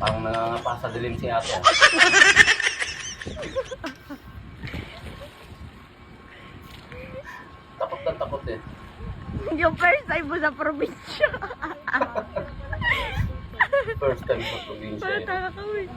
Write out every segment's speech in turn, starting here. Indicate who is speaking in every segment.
Speaker 1: Parang nangangapa sa dilim si ate. takot na takot eh.
Speaker 2: Yung first time mo sa probinsya.
Speaker 1: First time sa probinsya. eh.
Speaker 2: Nakakawin.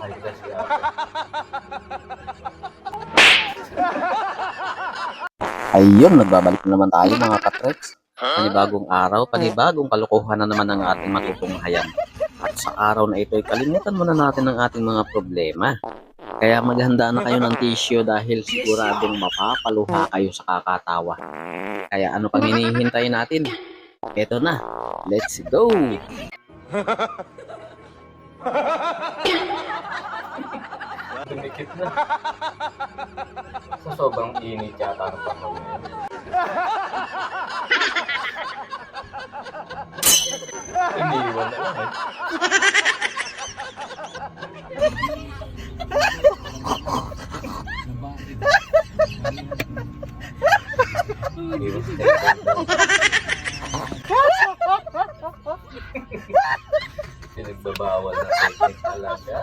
Speaker 1: Ay, kasi ate.
Speaker 3: Ayun, nagbabalik na naman tayo mga katreks. Panibagong araw, panibagong kalokohan na naman ang ating matutunghayan. At sa araw na ito ay kalimutan muna natin ang ating mga problema. Kaya maghanda na kayo ng tissue dahil siguradong mapapaluha kayo sa kakatawa. Kaya ano pang hinihintay natin? Eto na, let's go!
Speaker 1: Dumikit na. Sa sobrang init yata ng panahon. Iniwan na lang eh. Iwas Pinagbabawal na teknik talaga.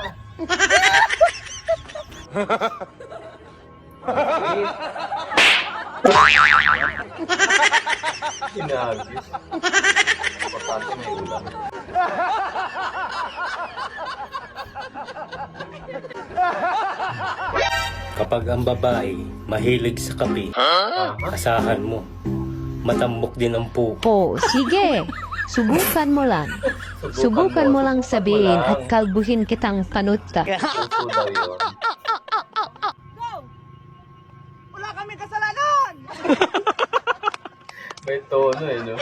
Speaker 1: Sinagis. Importante may ulam.
Speaker 4: Kapag ang babae mahilig sa kape, asahan mo. Matambok din ang pupo.
Speaker 5: Oh, sige. Subukan mo lang. Subukan mo lang sabihin at kalbuhin kitang panuta.
Speaker 1: Puso daw yun. May tono eh, no?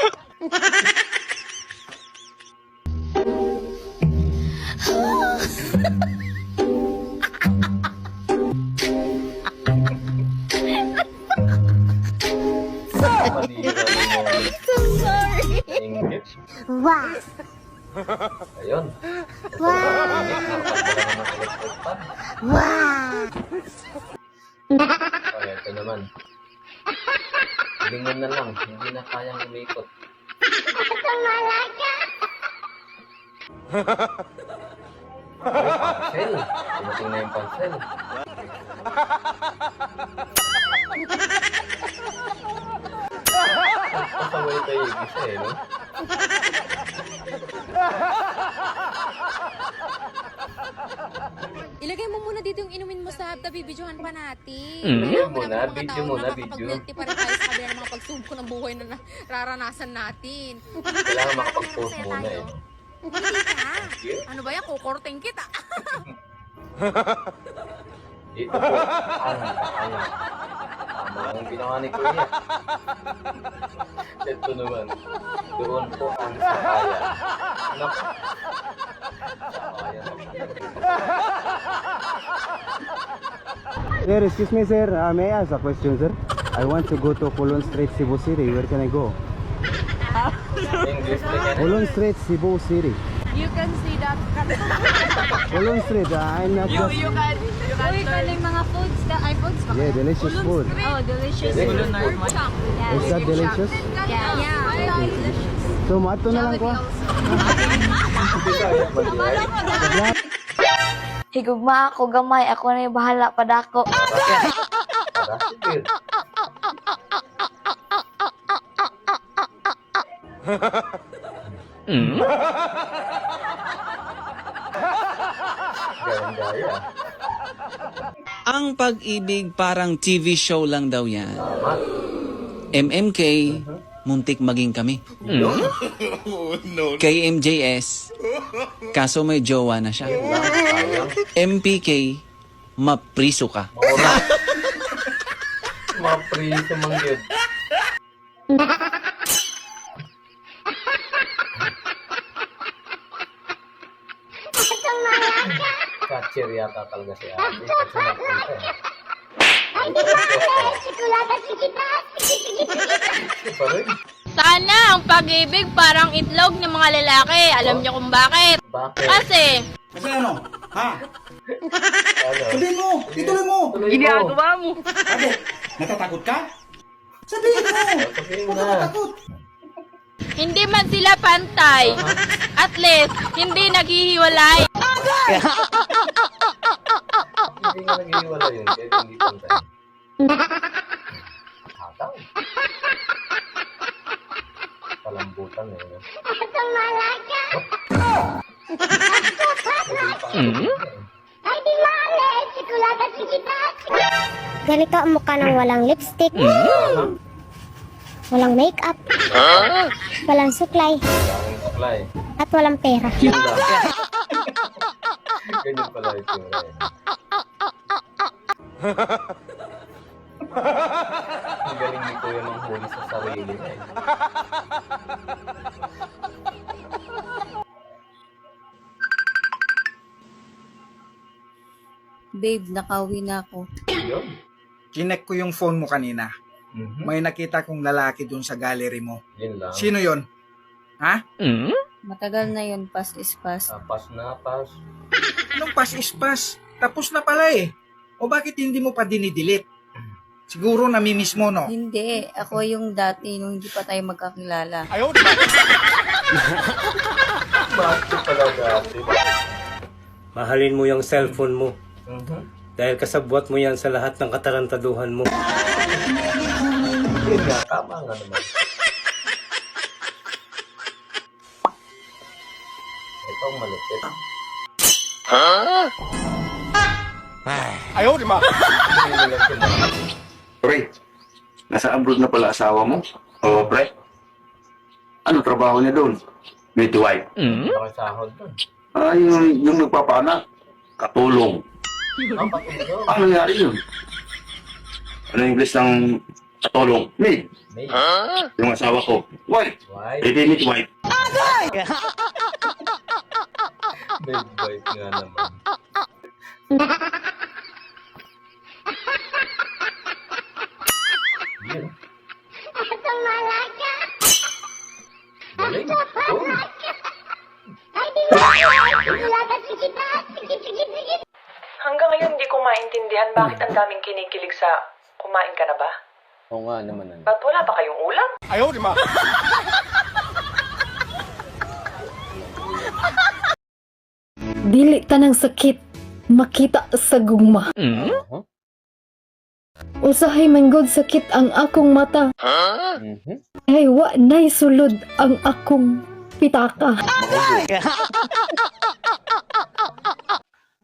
Speaker 1: Ingit.
Speaker 2: Wow!
Speaker 1: Ayun. Fan.
Speaker 2: Wow!
Speaker 1: Oh, ito naman. Lingon na lang. Hindi na kayang umikot. Ay, pansel. Dumating na yung pansel. Pasaway tayo yung isa eh, no?
Speaker 6: Ilagay mo muna dito yung inumin mo sa tabi, videohan pa natin.
Speaker 1: Mm. Video muna, video muna,
Speaker 6: na
Speaker 1: video.
Speaker 6: makakapag-milk tea pa rin tayo sa kabila ng mga pagsubok ng buhay na nararanasan natin.
Speaker 1: Kailangan makapag-post muna eh.
Speaker 6: Hindi ka. Ano ba yan? Kukorting kita.
Speaker 1: Dito po, ang kaya. Tama ang ginawa ni Kuya. Ito naman, doon po ang sakaya. Naku. Sakaya.
Speaker 7: Sir, excuse me, sir. Uh, may I ask a question, sir? I want to go to Colon Street, Cebu City. Where can I go? Colon Street, Cebu City.
Speaker 2: You can see that.
Speaker 7: Colon Street, uh, I'm not just...
Speaker 2: You can, you can
Speaker 6: Uy, galing mga foods ka. Ay, foods ba?
Speaker 7: Yeah, delicious food.
Speaker 6: Oh, delicious.
Speaker 1: Delicious food.
Speaker 6: Yeah.
Speaker 7: Is that delicious?
Speaker 6: Yeah. yeah.
Speaker 7: So, maato na lang ko.
Speaker 8: Higugma ako gamay, ako na yung bahala padako.
Speaker 1: Gaya-gaya.
Speaker 9: Ang pag-ibig parang TV show lang daw yan. MMK, muntik maging kami. KMJS, kaso may jowa na siya. MPK, mapriso ka.
Speaker 1: Mapriso man yun. Catcher yata talaga si Ate. Kasi napunta eh. Pa rin.
Speaker 2: Sana ang pag-ibig parang itlog ng mga lalaki. Alam niyo kung bakit?
Speaker 1: Bakit?
Speaker 2: Kasi,
Speaker 7: Kasi ano? Ha?
Speaker 1: Ano?
Speaker 10: Sabihin mo! Ituloy mo!
Speaker 1: Ginagawa mo.
Speaker 10: Bakit? Natatakot ka? Sabihin mo!
Speaker 1: Sabihin
Speaker 10: Huwag
Speaker 1: na.
Speaker 2: Hindi man sila pantay. At least, hindi naghihiwalay.
Speaker 1: Hindi nga nag-iwala yun. Hindi pantay.
Speaker 8: Ganito ang mukha ng walang lipstick, walang makeup, walang suklay,
Speaker 1: Ang supply.
Speaker 8: at walang pera.
Speaker 1: Ganyan pala eh. Ang galing ni Kuya ng huli sa sarili niya
Speaker 6: Babe, nakauwi na ako.
Speaker 1: Yun.
Speaker 10: Kinek ko yung phone mo kanina.
Speaker 1: Mhm.
Speaker 10: May nakita kong lalaki dun sa gallery mo.
Speaker 1: Yun lang.
Speaker 10: Sino yon?
Speaker 6: Matagal na yun, pass is pass.
Speaker 1: Ah, pas na pas.
Speaker 10: Anong pass is pass? Tapos na pala eh. O bakit hindi mo pa dinidelete? Siguro namimiss mo, no?
Speaker 6: Hindi, ako yung dati nung hindi pa tayo magkakilala.
Speaker 1: Bakit pala dati?
Speaker 4: Mahalin mo yung cellphone mo.
Speaker 1: Mhm.
Speaker 4: Dahil kasabwat mo yan sa lahat ng katarantaduhan mo.
Speaker 1: Yun nga, tama nga naman. Ito ang malupit.
Speaker 10: Ayaw, di ba?
Speaker 1: Hindi nila sumama.
Speaker 11: Pre, nasa abroad na pala asawa mo? Oo, pre. Ano trabaho niya doon? Midwife.
Speaker 1: Baka sahod dun.
Speaker 11: Ah, yung, yung nagpapaanak. Katulong. Ano nangyari yun? Ano yung English ng katulong? Maid.
Speaker 1: May.
Speaker 11: Yung asawa ko. Wife.
Speaker 1: Why?
Speaker 11: Eh, di midwife.
Speaker 1: May bite nga naman.
Speaker 6: maintindihan bakit ang daming kinikilig sa kumain ka na ba?
Speaker 1: Oo nga naman. ano.
Speaker 6: Ba't wala pa kayong ulam?
Speaker 10: Ayaw, di ba?
Speaker 8: Dili tanang sakit makita sa gugma.
Speaker 1: Uh-huh.
Speaker 8: Usahay manggod sakit ang akong mata.
Speaker 1: Mhm.
Speaker 8: Ay wa nay sulod ang akong pitaka.